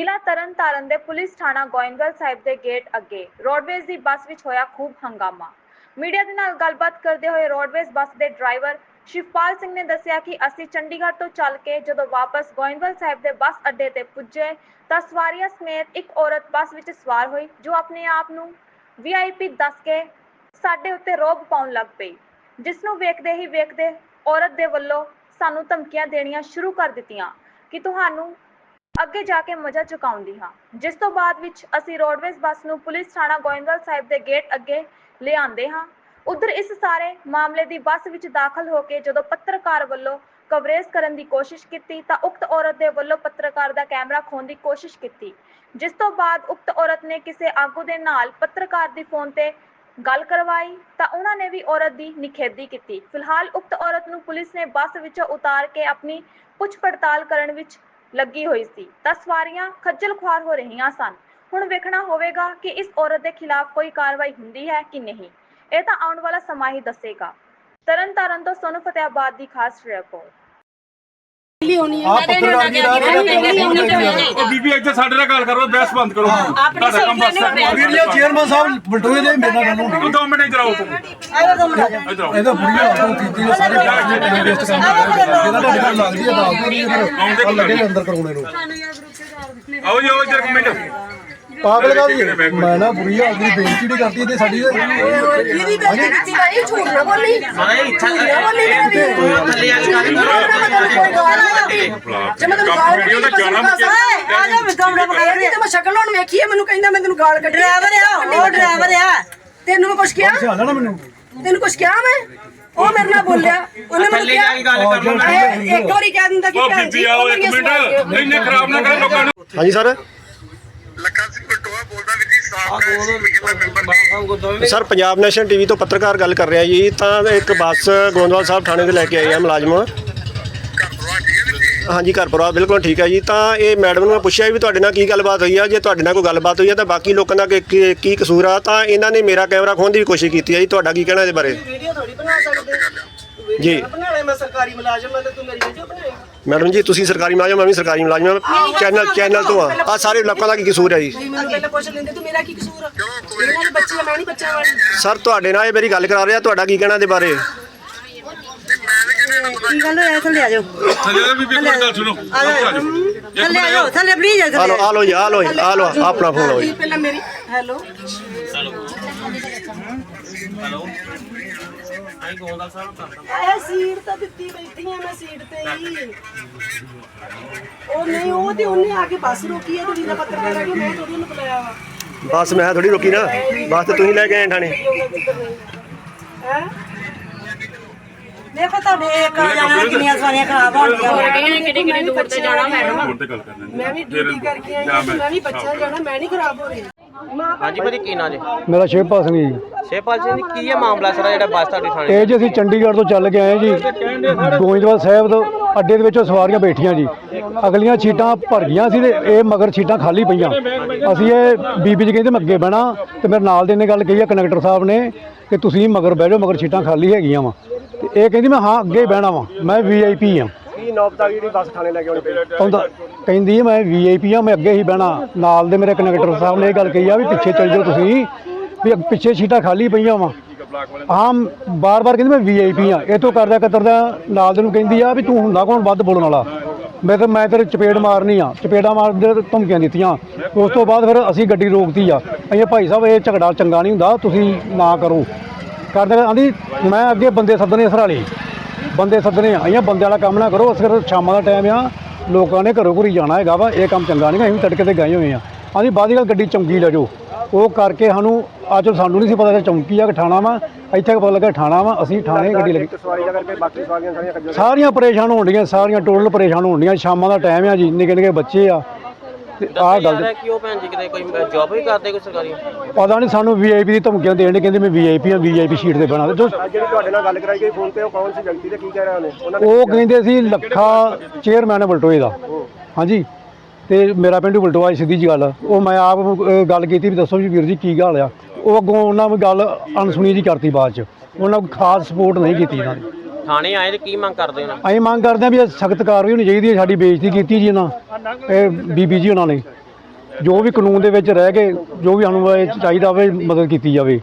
ਦੇ ਪੁਲਿਸ ਥਾਣਾ ਗੋਇੰਦਵਾਲ ਸਾਹਿਬ ਦੇ ਗੇਟ ਅੱਗੇ ਰੋਡਵੇਜ਼ ਦੀ ਬੱਸ ਵਿੱਚ ਹੋਇਆ ਖੂਬ ਹੰਗਾਮਾ। ਮੀਡੀਆ ਦੇ ਨਾਲ ਗੱਲਬਾਤ ਕਰਦੇ ਹੋਏ ਰੋਡਵੇਜ਼ ਬੱਸ ਦੇ ਡਰਾਈਵਰ ਸ਼ਿਵਪਾਲ ਸਿੰਘ ਨੇ ਦੱਸਿਆ ਕਿ ਅਸੀਂ ਚੰਡੀਗੜ੍ਹ ਤੋਂ ਚੱਲ ਕੇ ਜਦੋਂ ਵਾਪਸ ਗੋਇੰਦਵਾਲ ਸਾਹਿਬ ਦੇ ਬੱਸ ਅੱਡੇ ਤੇ ਪੁੱਜੇ ਤਾਂ ਸਵਾਰੀਆਂ ਸਮੇਤ ਇੱਕ ਔਰਤ ਬੱਸ ਵਿੱਚ ਸਵਾਰ ਹੋਈ, ਜੋ ਆਪਣੇ ਆਪ ਨੂੰ ਵੀਆਈਪੀ ਦੱਸ ਕੇ ਸਾਡੇ ਉੱਤੇ ਰੋਬ ਪਾਉਣ ਲੱਗ ਪਈ। ਜਿਸ ਨੂੰ ਵੇਖਦੇ ਹੀ ਵੇਖਦੇ ਔਰਤ ਦੇ ਵੱਲੋਂ ਸਾਨੂੰ ਧਮਕੀਆਂ ਦੇਣੀਆਂ ਸ਼ੁਰੂ ਕਰ ਦਿੱਤੀਆਂ ਕਿ ਤੁਹਾਨੂੰ ਅੱਗੇ ਜਾ ਕੇ ਮਜ਼ਾ ਚੁਕਾਉਂਦੀ ਹਾਂ। ਜਿਸ ਤੋਂ ਬਾਅਦ ਵਿੱਚ ਅਸੀਂ ਰੋਡਵੇਜ਼ ਬੱਸ ਨੂੰ ਪੁਲਿਸ ਥਾਣਾ ਗੋਇੰਦਵਾਲ ਸਾਹਿਬ ਦੇ ਗੇਟ ਅੱਗੇ ਲਿਆਂਦੇ ਹਾਂ। ਉਧਰ ਇਸ ਸਾਰੇ ਮਾਮਲੇ ਦੀ ਬੱਸ ਵਿੱਚ ਦਾਖਲ ਹੋ ਕੇ ਜਦੋਂ ਪੱਤਰਕਾਰ ਵੱਲੋਂ ਕਵਰੇਜ ਕਰਨ ਦੀ ਕੋਸ਼ਿਸ਼ ਕੀਤੀ ਤਾਂ ਉਕਤ ਔਰਤ ਦੇ ਵੱਲੋਂ ਪੱਤਰਕਾਰ ਦਾ ਕੈਮਰਾ ਖੋਣ ਦੀ ਕੋਸ਼ਿਸ਼ ਕੀਤੀ। ਜਿਸ ਤੋਂ ਬਾਅਦ ਉਕਤ ਔਰਤ ਨੇ ਕਿਸੇ ਆਗੂ ਦੇ ਨਾਲ ਪੱਤਰਕਾਰ ਦੀ ਫੋਨ ਤੇ ਗੱਲ ਕਰਵਾਈ ਤਾਂ ਉਹਨਾਂ ਨੇ ਵੀ ਔਰਤ ਦੀ ਨਿਖੇਧੀ ਕੀਤੀ। ਫਿਲਹਾਲ ਉਕਤ ਔਰਤ ਨੂੰ ਪੁਲਿਸ ਨੇ ਬੱਸ ਵਿੱਚੋਂ ਉਤਾਰ ਕੇ ਆਪਣੀ ਪੁੱਛ ਪੜਤਾਲ ਕਰਨ ਵਿੱਚ ਲੱਗੀ ਹੋਈ ਸੀ, ਤਾਂ ਸਵਾਰੀਆਂ ਖੱਜਲ ਖੁਆਰ ਹੋ ਰਹੀਆਂ ਸਨ। ਹੁਣ ਵੇਖਣਾ ਹੋਵੇਗਾ ਕਿ ਇਸ ਔਰਤ ਦੇ ਖਿਲਾਫ ਕੋਈ ਕਾਰਵਾਈ ਹੁੰਦੀ ਹੈ ਕਿ ਨਹੀਂ। ਇਹ ਤਾਂ ਆਉਣ ਵਾਲਾ ਸਮਾਂ ਹੀ ਦੱਸੇਗਾ। ਤਰਨ ਤਾਰਨ ਤੋਂ ਸੋਨੂ ਫਤਿਆਬਾਦ ਦੀ ਖਾਸ ਰਿਪੋਰਟ। ਆ ਦੀ ਰਾਤ ਉਹ ਬੀਬੀ ਇੱਥੇ ਸਾਡੇ ਨਾਲ ਗੱਲ ਕਰੋ ਬਹਿਸ ਬੰਦ ਕਰੋ। ਤੁਹਾਡਾ ਕੰਮ ਬਸ ਵੀਰ ਜੀ ਚੇਅਰਮੈਨ ਸਾਹਿਬ ਬਲਟੋਏ ਦੇ ਮੇਰੇ ਨਾਲ ਗੱਲ ਹੋਣੀ। ਦੋ ਮਿੰਟ ਇੱਧਰ ਆਓ ਤੁਸੀਂ ਇੱਧਰ ਆਓ। ਇਹਦਾ ਬੁਰੀ ਹਾਲਤ ਕੀਤੀ ਹੈ ਸਾਰੇ ਟਾਈਮ ਵੇਸਟ ਕਰਦੇ ਇਹਦਾ ਤੁਹਾਡੇ ਨਾਲ ਲੱਗਦੀ ਹੈ ਦਿਓ ਨਹੀਂ ਫਿਰ ਲੱਗੇ ਅੰਦਰ ਕਰਾਉਣੇ ਨੂੰ ਆਓ ਜੀ ਆਓ ਇੱਧਰ ਇੱਕ ਮਿੰਟ। ਪਾਗਲ ਗੱਲ ਜੀ ਮੈਂ ਨਾ ਬੁਰੀ ਹਾਲਤ ਦੀ ਬੇਇੱਜ਼ਤੀ ਨਹੀਂ ਕਰਦੀ ਤੇ ਸਾਡੀ ਕਿਹਦੀ ਬੇਇੱਜ਼ਤੀ ਕੀਤੀ? ਭਾਈ ਝੂਠ ਨਾ ਬੋਲੀ। ਨਾ ਮੇਰਾ ਵੀਰ। ਜੇ ਮੈਂ ਤੈਨੂੰ ਗਾਲ ਵੀਡੀਓ ਦਾ ਜਾਣਾ ਕੱਢੀ ਆ ਜਾ ਮੈਂ ਕਮਰਾ ਪਕੜ ਰਹੀ ਤੇ ਮੈਂ ਸ਼ਕਲ ਹੁਣ ਵੇਖੀ ਹੈ ਮੈਨੂੰ ਕਹਿੰਦਾ ਮੈਂ ਤੈਨੂੰ ਗਾਲ ਕੱਢੀ। ਡਰਾਈਵਰ ਆ ਉਹ ਡਰਾਈਵਰ ਆ। ਤੈਨੂੰ ਮੈਂ ਕੁਛ ਕਿਹਾ? ਸਿਆਣਾ ਨਾ ਮੈਨੂੰ। ਤੈਨੂੰ ਕੁਛ ਕਿਹਾ ਮੈਂ? ਉਹ ਮੇਰੇ ਨਾਲ ਬੋਲਿਆ। ਉਹਨੇ ਮੈਨੂੰ ਕਿਹਾ ਇਹ ਇੱਕ ਵਾਰੀ ਕਹਿ ਦਿੰਦਾ ਕਿ ਉਹ ਭੈਣ ਬੀਬੀ ਜੀ ਆਓ ਉਹ ਇੱਕ ਮੇਰੀਆਂ ਸਵਾਰੀਆਂ ਮਿੰਟ ਇੰਨੇ ਖਰਾਬ ਨਾ ਕਰੋ ਲੋਕਾਂ ਨੂੰ। ਹਾਂਜੀ ਸਰ? ਲੱਖਾ ਸਿੰਘ ਬਟੋਆ ਬੋਲਦਾ ਵੀਰ ਜੀ ਸਾਬਕਾ ਕਮੇਟੀ ਦਾ ਮੈਂਬਰ ਨੇ ਸਰ ਪੰਜਾਬ ਨੈਸ਼ਨਲ ਟੀਵੀ ਤੋਂ ਪੱਤਰਕਾਰ ਗੱਲ ਕਰ ਰਿਹਾ ਜੀ ਤਾਂ ਇੱਕ ਬੱਸ ਗੋਂਦਵਾਲ ਸਾਹਿਬ ਥਾਣੇ ਤੇ ਲੈ ਕੇ ਆਏ ਆ ਮੁਲਾਜ਼ਮ। ਹਾਂਜੀ ਘਰ ਪਰਿਵਾਰ ਬਿਲਕੁਲ ਠੀਕ ਹੈ ਜੀ। ਤਾਂ ਇਹ ਮੈਡਮ ਨੂੰ ਮੈਂ ਪੁੱਛਿਆ ਵੀ ਤੁਹਾਡੇ ਨਾਲ ਕੀ ਗੱਲਬਾਤ ਹੋਈ ਆ? ਜੇ ਤੁਹਾਡੇ ਨਾਲ ਕੋਈ ਗੱਲਬਾਤ ਹੋਈ ਆ ਤਾਂ ਬਾਕੀ ਲੋਕਾਂ ਦਾ ਕੀ- ਕੀ ਕੀ ਕਸੂਰ ਆ? ਤਾਂ ਇਹਨਾਂ ਨੇ ਮੇਰਾ ਕੈਮਰਾ ਖੋਹਣ ਦੀ ਵੀ ਕੋਸ਼ਿਸ਼ ਕੀਤੀ ਹੈ ਜੀ। ਤੁਹਾਡਾ ਕੀ ਕਹਿਣਾ ਇਹਦੇ ਬਾਰੇ? ਵੀਡੀਓ ਥੋੜੀ ਬਣਾ ਸਕਦੇ। ਜੀ। ਬਣਾ ਲੈ ਮੈਂ ਸਰਕਾਰੀ ਮੁਲਾਜ਼ਮ ਹਾਂ ਤੇ ਤੂੰ ਮੇਰੀ ਵੀਡੀਓ ਬਣਾਏਗੀ ਮੈਡਮ ਜੀ ਤੁਸੀਂ ਸਰਕਾਰੀ ਮੁਲਾਜ਼ਮ ਮੈਂ ਵੀ ਸਰਕਾਰੀ ਮੁਲਾਜ਼ਮ ਹਾਂ ਚੈਨਲ ਚੈਨਲ ਤੋਂ ਆ। ਆ। ਸਾਰੇ ਲੋਕਾਂ ਦਾ ਕੀ ਕਸੂਰ ਹੈ ਜੀ? ਮੈਨੂੰ ਪਹਿਲਾਂ ਪੁੱਛ ਲੈਂਦੇ ਤੂੰ ਮੇਰਾ ਕੀ ਕਸੂਰ ਆ? ਇਹਨਾਂ ਦੇ ਬੱਚੇ ਆ, ਮੈਂ ਨਹੀਂ ਬੱਚਿਆਂ ਵਾਲੀ। ਸਰ ਤੁਹਾਡੇ ਨਾਲ ਇਹ ਮੇਰੀ ਗੱਲ ਕਰਾ ਰਿਹਾ ਤੁਹਾਡਾ ਕੀ ਕਹਿਣਾ ਇਹਦੇ ਬਾਰੇ? ਕੀ ਗੱਲ ਹੋਇਆ ਥੱਲੇ ਆ ਜਾਓ ਥੱਲੇ ਬੀਬੀ ਇੱਕ ਗੱਲ ਸੁਣੋ। ਆ ਜਾਓ। ਥੱਲੇ ਆ ਜਾਓ ਥੱਲੇ ਪਲੀਜ਼ ਆ ਲੋ ਆ ਲੋ ਜੀ ਆ ਲੋ ਜੀ ਆ ਲੋ ਆਪਣਾ ਫੋਨ ਲਓ ਜੀ। ਪਹਿਲਾਂ ਮੇਰੀ ਹੈਲੋ। ਇਹ ਸੀਟ ਤਾਂ ਦਿੱਤੀ ਬੈਠੀ ਆ ਮੈਂ ਸੀਟ ਤੇ ਹੀ। ਉਹ ਨਹੀਂ ਉਹ ਤੇ ਉਹਨੇ ਆ ਕੇ ਬੱਸ ਰੋਕੀ ਹੈ ਤੇ ਵੀਰਾ ਪੱਤਰਕਾਰ ਆ ਕੇ ਮੈਂ ਥੋੜੀ ਉਹਨੂੰ ਬੁਲਾਇਆ ਵਾ। ਬਸ ਮੈਂ ਥੋੜੀ ਰੁਕੀ ਨਾ। ਬਸ ਤੇ ਤੁਸੀਂ ਲੈ ਕੇ ਆਏ ਹੈ? ਦੇਖੋ ਤੁਹਾਡੇ ਇੱਕ ਜਾਣਾ ਕਿੰਨੀਆਂ ਸਵਾਰੀਆਂ ਖਰਾਬ ਹੋਣਗੀਆਂ ਫੋਨ ਤੇ ਗੱਲ ਕਰਨਾ ਮੈਂ ਵੀ ਡਿਊਟੀ ਕਰਕੇ ਆਈ ਹਾਂ ਮੈਂ ਵੀ ਬੱਚਾ ਜਾਣਾ ਮੈਂ ਨਹੀਂ ਖਰਾਬ ਹੋ ਰਹੀ। ਹਾਂਜੀ ਭਾਜੀ ਕੀ ਨਾਂ ਜੀ? ਮੇਰਾ ਸ਼ਿਵਪਾਲ ਸਿੰਘ ਜੀ। ਸ਼ੇਪਾਲ ਸਿੰਘ ਜੀ ਕੀ ਹੈ ਮਾਮਲਾ ਸਰ ਜਿਹੜਾ ਬੱਸ ਤੁਹਾਡੀ ਥਾਣੇ ਇਹ ਜੀ ਅਸੀਂ ਚੰਡੀਗੜ੍ਹ ਤੋਂ ਚੱਲ ਕੇ ਆਏ ਜੀ। ਗੋਇੰਦਵਾਲ ਸਾਹਿਬ ਤੋਂ ਅੱਡੇ ਦੇ ਵਿੱਚੋਂ ਸਵਾਰੀਆਂ ਬੈਠੀਆਂ ਜੀ। ਅਗਲੀਆਂ ਸੀਟਾਂ ਭਰ ਗਈਆਂ ਸੀ ਤੇ ਇਹ ਮਗਰ ਸੀਟਾਂ ਖਾਲੀ ਪਈਆਂ। ਅਸੀਂ ਇਹ ਬੀਬੀ ਜੀ ਕਹਿੰਦੇ ਮੈਂ ਅੱਗੇ ਬਹਿਣਾ ਤੇ ਮੇਰੇ ਨਾਲ ਦੇ ਨੇ ਗੱਲ ਕਹੀ ਆ ਕੰਡਕਟਰ ਸਾਹਿਬ ਨੇ ਕਿ ਤੁਸੀਂ ਮਗਰ ਬਹਿ ਜਾਓ ਮਗਰ ਸੀਟਾਂ ਖਾਲੀ ਹੈਗੀਆਂ ਵਾ। ਤੇ ਇਹ ਕਹਿੰਦੀ ਮੈਂ ਹਾਂ ਅੱਗੇ ਬਹਿਣਾ ਵਾ। ਮੈਂ ਵੀਆਈਪੀ ਆ। ਕੀ ਨੌਬਤ ਜਿਹੜੀ ਬੱਸ ਥਾਣੇ ਲੈ ਕੇ ਆਉਣੀ ਪਈ? ਕਹਿੰਦੀ ਹੈ ਮੈਂ ਵੀਆਈਪੀ ਆ ਮੈਂ ਅੱਗੇ ਹੀ ਬਹਿਣਾ। ਨਾਲ ਦੇ ਮੇਰੇ ਕੰਡਕਟਰ ਸਾਹਿਬ ਨੇ ਇਹ ਗੱਲ ਕਹੀ ਆ ਵੀ ਪਿੱਛੇ ਚੱਲ ਜਾਓ ਤੁਸੀਂ ਵੀ ਪਿੱਛੇ ਸੀਟਾਂ ਖਾਲੀ ਪਈਆਂ ਵਾ। ਆਮ ਬਾਰ-ਬਾਰ ਕਹਿੰਦੀ ਮੈਂ ਵੀਆਈਪੀ ਆ। ਇਹ ਤੋਂ ਕਰਦਾ ਕਤਰਦਾ ਨਾਲ ਦੇ ਨੂੰ ਕਹਿੰਦੀ ਆ ਵੀ ਤੂੰ ਹੁੰਦਾ ਕੌਣ ਵੱਧ ਬੋਲਣ ਵਾਲਾ? ਮੈਂ ਤਾਂ ਮੈਂ ਤੇਰੇ ਚਪੇੜ ਮਾਰਨੀ ਆ। ਚਪੇੜਾ ਮਾਰਦੇ ਧਮਕੀਆਂ ਦਿੱਤੀਆਂ। ਉਸ ਤੋਂ ਬਾਅਦ ਫਿਰ ਅਸੀਂ ਗੱਡੀ ਰੋਕਤੀ ਆ। ਅਸੀਂ ਭਾਈ ਸਾਹਿਬ ਇਹ ਝਗੜਾ ਚੰਗਾ ਨਹੀਂ ਹੁੰਦਾ। ਤੁਸੀਂ ਨਾ ਕਰੋ। ਕਰਦੇ ਆਂਦੀ ਮੈਂ ਅੱਗੇ ਬੰਦੇ ਸੱਦਣੇ ਸਰਾਲੀ। ਬੰਦੇ ਸੱਦਣੇ ਆਈਆਂ ਬੰਦੇ ਵਾਲਾ ਕੰਮ ਨਾ ਕਰੋ। ਅਸਰ ਸ਼ਾਮਾਂ ਦਾ ਟਾਈਮ ਆ। ਲੋਕਾਂ ਨੇ ਘਰੋਂ ਘਰੀ ਜਾਣਾ ਹੈਗਾ ਵਾ। ਇਹ ਕੰਮ ਚੰਗਾ ਨਹੀਂ ਅਸੀਂ ਤੜਕੇ ਤੇ ਗਏ ਹੋਏ ਆ। ਆਂਦੀ ਬਾਅਦ ਗੱਲ ਗੱਡੀ ਚੰਗੀ ਲੈ ਜਾਓ। ਉਹ ਕਰਕੇ ਸਾਨੂੰ ਅੱਜ ਸਾਨੂੰ ਨਹੀਂ ਸੀ ਪਤਾ ਕਿ ਚੌਂਕੀ ਆ ਕਿ ਥਾਣਾ ਵਾ। ਇੱਥੇ ਪਤਾ ਲੱਗਾ ਥਾਣਾ ਵਾ। ਅਸੀਂ ਥਾਣੇ ਗੱਡੀ ਲੱਗੀ ਸਾਰੀਆਂ ਪਰੇਸ਼ਾਨ ਹੋਣਡੀਆਂ ਸਾਰੀਆਂ ਟੋਟਲ ਪਰੇਸ਼ਾਨ ਹੋਣਡੀਆਂ ਸ਼ਾਮਾਂ ਦਾ ਟਾਈਮ ਆ ਜੀ। ਨਿੱਕੇ ਨਿੱਕੇ ਬੱਚੇ ਆ। ਆਹ ਦੱਸਿਆ ਜਾ ਗੱਲ ਰਿਹਾ ਕਿ ਉਹ ਭੈਣ ਜੀ ਕਿਤੇ ਕੋਈ ਜੌਬ ਵੀ ਕਰਦੇ ਕੋਈ ਸਰਕਾਰੀ? ਪਤਾ ਨਹੀਂ ਸਾਨੂੰ ਵੀਆਈਪੀ ਦੀ ਧਮਕੀਆਂ ਦੇਣ ਦੇ ਕਹਿੰਦੇ ਮੈਂ ਵੀਆਈਪੀ ਆ ਵੀਆਈਪੀ ਸ਼ੀਟ ਤੇ ਬਣਾ ਦੇ। ਜੋ ਜਿਹੜੀ ਤੁਹਾਡੇ ਨਾਲ ਗੱਲ ਕਰਾਈ ਗਈ ਫੋਨ ਤੇ ਉਹ ਕੌਣ ਸੀ ਵਿਅਕਤੀ ਤੇ ਕੀ ਕਹਿ ਰਹੇ ਨੇ ਉਹਨਾਂ ਉਹ ਕਹਿੰਦੇ ਸੀ ਲੱਖਾ ਚੇਅਰਮੈਨ ਹੈ ਬਲਟੋਏ ਦਾ। ਹਾਂਜੀ। ਤੇ ਮੇਰਾ ਪਿੰਡ ਬਲਟੋਆ ਸਿੱਧੀ ਜੀ ਗੱਲ ਉਹ ਮੈਂ ਆਪ ਗੱਲ ਕੀਤੀ ਵੀ ਦੱਸੋ ਜੀ ਵੀਰ ਜੀ ਕੀ ਗੱਲ ਆ। ਉਹ ਅੱਗੋਂ ਉਹਨਾਂ ਨੇ ਗੱਲ ਅਣਸੁਣੀ ਜੀ ਕਰਤੀ ਬਾਅਦ ਚ। ਉਹਨਾਂ ਕੋਈ ਖਾਸ ਸਪੋਰਟ ਨਹੀਂ ਕੀਤੀ ਇਹਨਾਂ ਨੇ। ਥਾਣੇ ਆਏ ਤੇ ਕੀ ਮੰਗ ਕਰਦੇ ਹੋ ਅਸੀਂ ਮੰਗ ਕਰਦੇ ਹਾਂ ਵੀ ਸਖਤ ਕਾਰਵਾਈ ਹੋਣੀ ਚਾਹੀਦੀ ਹੈ, ਸਾਡੀ ਬੇਇੱਜ਼ਤੀ ਕੀਤੀ ਜੀ ਇਹਨਾਂ, ਇਹ ਬੀਬੀ ਜੀ ਉਹਨਾਂ ਨੇ। ਜੋ ਵੀ ਕਾਨੂੰਨ ਦੇ ਵਿੱਚ ਰਹਿ ਕੇ ਜੋ ਵੀ ਸਾਨੂੰ ਇਹ ਚਾਹੀਦਾ ਹੋਵੇ ਮਦਦ ਕੀਤੀ ਜਾਵੇ।